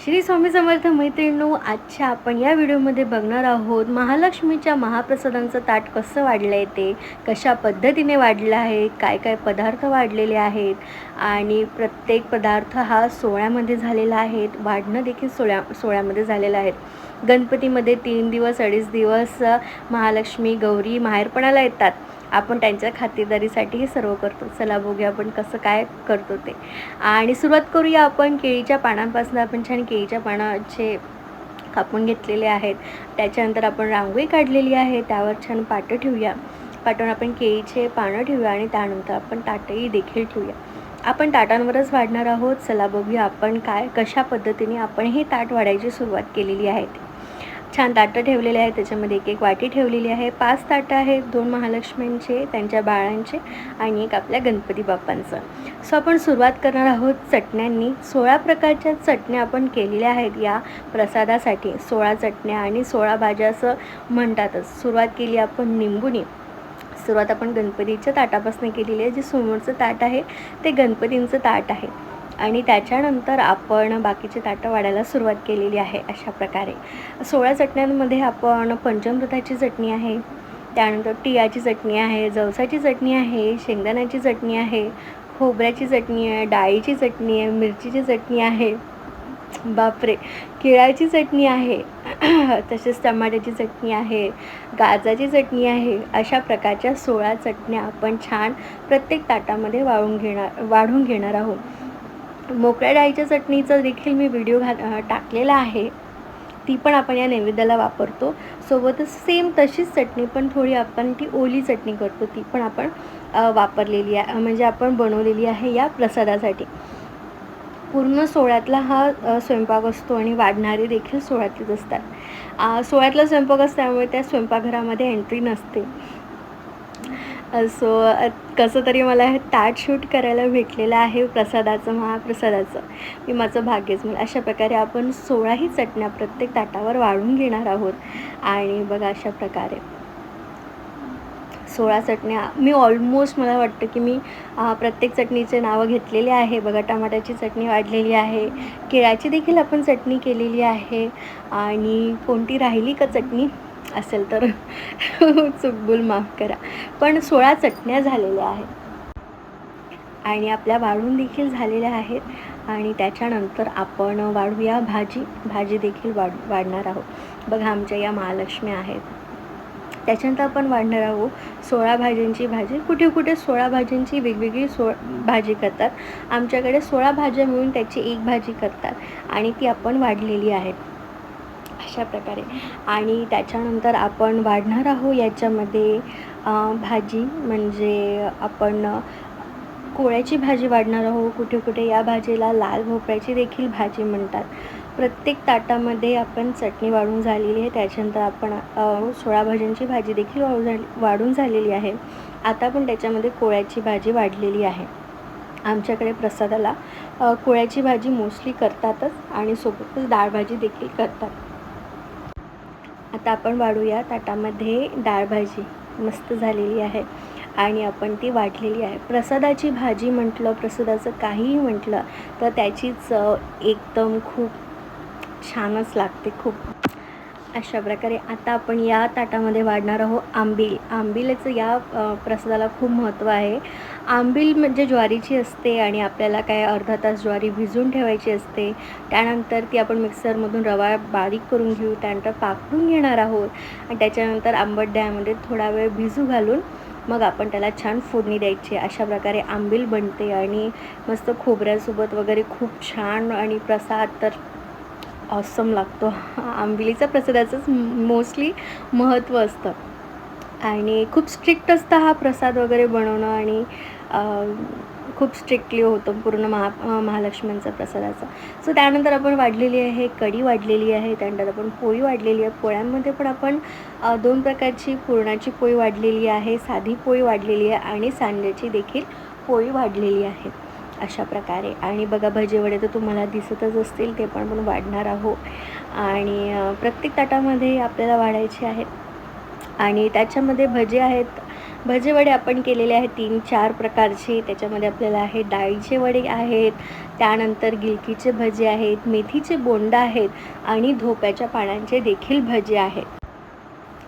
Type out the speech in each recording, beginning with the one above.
श्री स्वामी समर्थ मैत्रिणींनो आजच्या आपण या व्हिडिओमध्ये बघणार आहोत महालक्ष्मीच्या महाप्रसादांचं ताट कसं वाढलं आहे ते कशा पद्धतीने वाढलं आहे काय काय पदार्थ वाढलेले आहेत आणि प्रत्येक पदार्थ हा सोहळ्यामध्ये झालेला आहे. वाढणं देखील सोळ्या सोळ्यामध्ये झालेलं आहे. गणपतीमध्ये तीन दिवस अडीच दिवस महालक्ष्मी गौरी माहेरपणाला येतात. आपण त्यांच्या खातेदारीसाठी हे सर्व करतो. चला बघूया आपण कसं काय करतो ते. आणि सुरुवात करूया आपण केळीच्या पानांपासून. आपण छान केळीच्या पानाचे कापून घेतलेले आहेत. त्याच्यानंतर आपण रांगोळी काढलेली आहे. त्यावर छान पाटं ठेवूया. पाठवून आपण केळीचे पानं ठेवूया आणि त्यानंतर आपण ताटही देखील ठेवूया. आपण ताटांवरच वाढणार आहोत. चला बघूया आपण काय कशा पद्धतीने आपण हे ताट वाढायची सुरुवात केलेली आहे. छान ताटं ठेवलेले आहेत. त्याच्यामध्ये एक एक वाटी ठेवलेली आहे. पाच ताटं आहेत. दोन महालक्ष्मींचे त्यांच्या बाळांचे आणि एक आपल्या गणपती बाप्पांचं. सो आपण सुरुवात करणार आहोत चटण्यांनी. सोळा प्रकारच्या चटण्या आपण केलेल्या आहेत या प्रसादासाठी. सोळा चटण्या आणि सोळा भाज्या असं म्हणतातच. सुरुवात केली आपण निंबूनी. सुरुवात आपण गणपतीच्या ताटापासून केलेली आहे. जे समोरचं ताट आहे ते गणपतींचं ताट आहे. आणि त्याच्यानंतर आपण बाकीचे ताटं वाढायला सुरुवात केलेली आहे अशा प्रकारे. सोळा चटण्यांमध्ये आपण पंचमृताची चटणी आहे. त्यानंतर टियाची चटणी आहे जवसाची चटणी आहे शेंगदाण्याची चटणी आहे खोबऱ्याची चटणी आहे डाळीची चटणी आहे मिरचीची चटणी आहे. बापरे! केळाची चटणी आहे. तसेच टमाट्याची चटणी आहे गाजराची चटणी आहे अशा प्रकारच्या सोळा चटण्या आपण छान प्रत्येक ताटामध्ये वाळून घेणार वाढून घेणार आहोत. मोकळ्या डाळीच्या चटणीचा देखील मी व्हिडिओ घा टाकलेला आहे. ती पण आपण या नैवेद्याला वापरतो. सोबतच सेम तशीच चटणी पण थोडी आपण ती ओली चटणी करतो ती पण आपण वापरलेली आहे म्हणजे आपण बनवलेली आहे या प्रसादासाठी. पूर्ण सोहळ्यातला हा स्वयंपाक असतो आणि वाढणारे देखील सोहळ्यातलेच असतात. सोळ्यातला सोहळ्यातला स्वयंपाक असल्यामुळे त्या स्वयंपाकघरामध्ये एंट्री नसते. सो कसं तरी मला हे ताट शूट करायला भेटलेलं आहे प्रसादाचं महाप्रसादाचं. मी माझं भाग्यच म्हणून अशा प्रकारे आपण सोळाही चटण्या प्रत्येक ताटावर वाढून घेणार आहोत. आणि बघा अशा प्रकारे. सोळा चटण्या. मी ऑलमोस्ट मला वाटतं की मी प्रत्येक चटणीचे नावं घेतलेले आहे. बघा टमाट्याची चटणी वाढलेली आहे. केळ्याची देखील आपण चटणी केलेली आहे. आणि कोणती राहिली का चटणी? असेल तर चुकबुल माफ करा. पण सोळा चटण्या झालेल्या आहेत. आणि आपल्या वाढून देखील झालेल्या आहेत. आणि त्याच्यानंतर आपण वाढूया भाजी. भाजी देखील वाढ वाढणार आहोत. बघा आमच्या या महालक्ष्मी आहेत. त्याच्यानंतर आपण वाढणार आहोत सोळा भाज्यांची भाजी. कुठे कुठे सोळा भाज्यांची वेगवेगळी सो भाजी करतात. आमच्याकडे सोळा भाज्या मिळून त्याची एक भाजी करतात आणि ती आपण वाढलेली आहे अशा प्रकारे. आणि त्याच्यानंतर आपण वाढणार आहोत याच्यामध्ये भाजी म्हणजे आपण कोळ्याची भाजी वाढणार आहोत. कुठे कुठे या भाजीला लाल भोपळ्याची देखील भाजी म्हणतात. प्रत्येक ताटामध्ये आपण चटणी वाढून झालेली आहे. त्याच्यानंतर आपण सोळा भाज्यांची भाजी देखील वाढू झाली वाढून झालेली आहे. आता पण त्याच्यामध्ये कोळ्याची भाजी वाढलेली आहे. आमच्याकडे प्रसादाला कोळ्याची भाजी मोस्टली करतातच आणि सोबतच डाळ भाजी देखील करतात. आता आपण वाढूया ताटामध्ये डाळ भाजी. मस्त झालेली आहे आणि आपण ती वाढलेली आहे. प्रसादाची भाजी म्हटलं प्रसादाचं काहीही म्हटलं तर त्याची चव एकदम खूप छानच लागते खूप. अशा प्रकारे आता आपण या ताटामध्ये वाढणार आहोत आंबील. आंबिलाचं या प्रसादाला खूप महत्त्व आहे. आंबील म्हणजे ज्वारीची असते आणि आपल्याला काय अर्धा तास ज्वारी भिजवून ठेवायची असते. त्यानंतर ती आपण मिक्सरमधून रवा बारीक करून घेऊ त्यानंतर पाकडून घेणार आहोत आणि त्याच्यानंतर आंबट डाळ्यामध्ये थोडा वेळ भिजू घालून मग आपण त्याला छान फोडणी द्यायची. अशा प्रकारे आंबील बनते आणि मस्त खोबऱ्यासोबत वगैरे खूप छान आणि प्रसाद तर ऑसम लागतो. आंबिलीचा प्रसादाचंच मोस्टली महत्त्व असतं. आणि खूप स्ट्रिक्ट असतं हा प्रसाद वगैरे बनवणं आणि खूप स्ट्रिक्टली होतं पूर्ण महा महालक्ष्मींचा महालक्ष्म्यांचा प्रसादाचा. सो त्यानंतर आपण वाढलेली आहे कढी वाढलेली आहे त्यानंतर आपण पोळी वाढलेली आहे. पोळ्यांमध्ये पण आपण दोन प्रकारची पुरणाची पोळी वाढलेली आहे साधी पोळी वाढलेली आहे आणि सांज्याची देखील पोळी वाढलेली आहे. अशा प्रकारे. आणि बघा भजे वडे तर तुम्हाला दिसतच असतील ते पण आपण वाढणार आहोत. आणि प्रत्येक ताटामध्ये आपल्याला वाढायचे आहेत. आणि त्याच्यामध्ये भजे आहेत. भजे वडे आपण केलेले आहेत तीन चार प्रकारचे. त्याच्यामध्ये आपल्याला आहे डाळीचे वडे आहेत. त्यानंतर गिलकीचे भजे आहेत. मेथीचे बोंड आहेत. आणि धोप्याच्या पानांचे देखील भजे आहेत.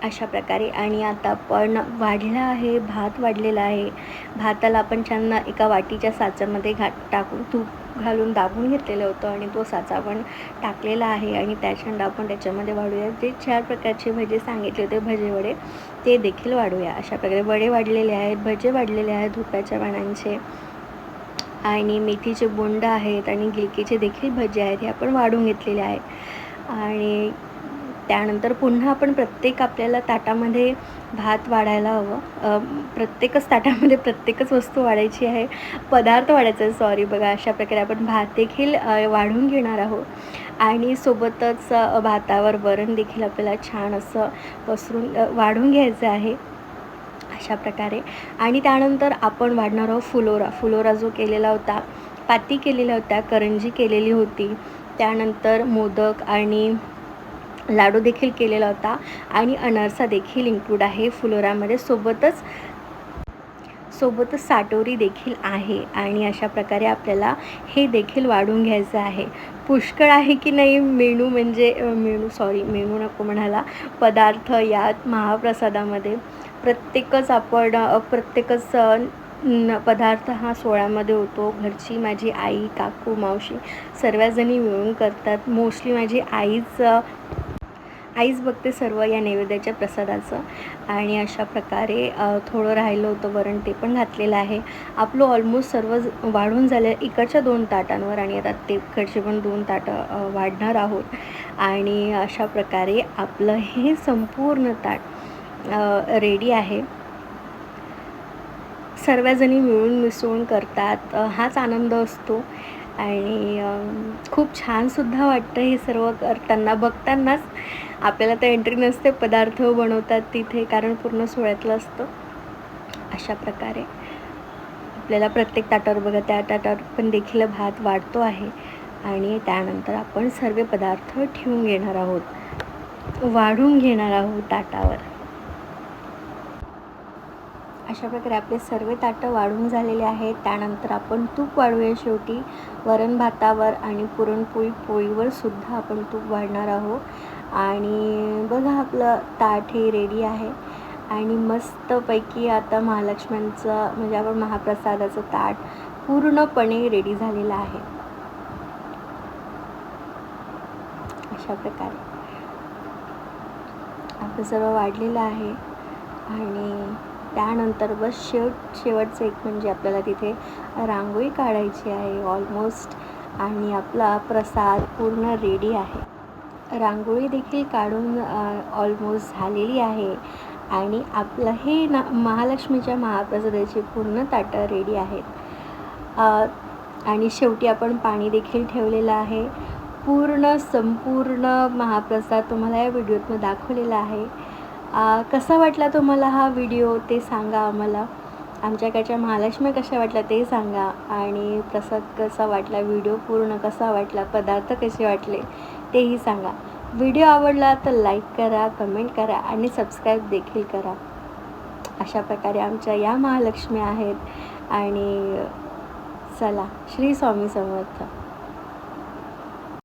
अशा प्रकारे. आणि आता आपण वाढला आहे भात वाढलेला आहे. भाताला आपण छान एका वाटीच्या साच्यामध्ये घा टाकून तूप घालून दाबून घेतलेलं होतं आणि तो साचा आपण टाकलेला आहे. आणि त्याच्यानंतर आपण त्याच्यामध्ये वाढूया. जे चार प्रकारचे भजे सांगितले होते भजे वडे ते देखील वाढूया. अशा प्रकारे वडे वाढलेले आहेत भजे वाढलेले आहेत धुप्याच्या पानांचे. आणि मेथीचे बोंड आहेत आणि गिलकीचे देखील भजे आहेत हे आपण वाढून घेतलेले आहेत. आणि त्यानंतर पुन्हा आपण प्रत्येक आपल्याला ताटामध्ये भात वाढायला हवं. प्रत्येकच ताटामध्ये प्रत्येकच वस्तू वाढायची आहे. पदार्थ वाढायचा आहे सॉरी बघा अशा प्रकारे आपण भात देखील वाढून घेणार आहोत. आणि सोबतच भातावर वरण देखील आपल्याला छान असं पसरून वाढून घ्यायचं आहे. अशा प्रकारे. आणि त्यानंतर आपण वाढणार आहोत फुलोरा. फुलोरा जो केलेला होता पाती केलेल्या होत्या करंजी केलेली होती. त्यानंतर मोदक आणि लाडू देखील केलेला होता आणि अनारसा देखील इन्क्लूड आहे. फुलोरामध्ये सोबतच सोबतच साटोरी देखील आहे आणि अशा प्रकारे आपल्याला हे देखील वाढून घ्यायचं आहे. पुष्कळ आहे की नाही मेनू म्हणजे मेनू सॉरी मेनू नको म्हणाला पदार्थ यात महाप्रसादामध्ये प्रत्येकच आपण प्रत्येकच पदार्थ हा सोहळ्यामध्ये होतो. घरची माझी आई काकू मावशी सर्वजणी मिळून करतात. मोस्टली माझी आईच आईच बघते सर्व या नैवेद्याच्या प्रसादाचं. आणि अशा प्रकारे थोडं राहिलं होतं वरण ते पण घातलेलं आहे. आपलं ऑलमोस्ट सर्व वाढून झालं इकडच्या दोन ताटांवर आणि आता ते इकडचे पण दोन ताटं वाढणार आहोत. आणि अशा प्रकारे आपलं हे संपूर्ण ताट रेडी आहे. सर्वजणी मिळून मिसळून करतात. हाच आनंद असतो. आणि खूप छानसुद्धा वाटतं हे सर्व करताना बघतानाच. आपल्याला तर एंट्री नसते पदार्थ बनवतात तिथे कारण पूर्ण सोळ्यातलं असतं. अशा प्रकारे. आपल्याला प्रत्येक ताटावर बघा त्या ताटावर पण देखील भात वाढतो आहे. आणि त्यानंतर आपण सर्व पदार्थ ठेवून घेणार आहोत. वाढून घेणार आहोत ताटावर. अशा प्रकारे आपले सर्व ताटं वाढून झालेले आहेत. त्यानंतर आपण तूप वाढूया शेवटी. वरण भातावर आणि पुरणपोळी पोळीवर सुद्धा आपण तूप वाढणार आहोत. आणि बघा आपलं ताट हे रेडी आहे. आणि मस्तपैकी आता महालक्ष्म्यांचं म्हणजे आपण महाप्रसादाचं ताट पूर्णपणे रेडी झालेलं आहे. अशा प्रकारे. आपलं सर्व वाढलेलं आहे. आणि त्यानंतर बस शेवट शेवटचं एक म्हणजे आपल्याला तिथे रांगोळी काढायची आहे ऑलमोस्ट आणि आपला प्रसाद पूर्ण रेडी आहे. रांगोळी देखील काढून ऑलमोस्ट झालेली आहे. आणि आपलं हे ना महालक्ष्मीच्या महाप्रसादाची पूर्ण ताटं रेडी आहेत. आणि शेवटी आपण पाणी देखील ठेवलेलं आहे. पूर्ण संपूर्ण महाप्रसाद तुम्हाला या व्हिडिओतनं दाखवलेला आहे. कसा वाटला तुम्हाला हा व्हिडिओ ते सांगा आम्हाला. आमच्याकडच्या महालक्ष्मी कशा वाटल्या ते सांगा आणि प्रसाद कसा वाटला व्हिडिओ पूर्ण कसा वाटला पदार्थ कसे वाटले तेही सांगा. व्हिडिओ आवडला तर लाईक करा कमेंट करा आणि सबस्क्राईब देखील करा. अशा प्रकारे आमच्या या महालक्ष्मी आहेत आणि चला श्री स्वामी समर्थ.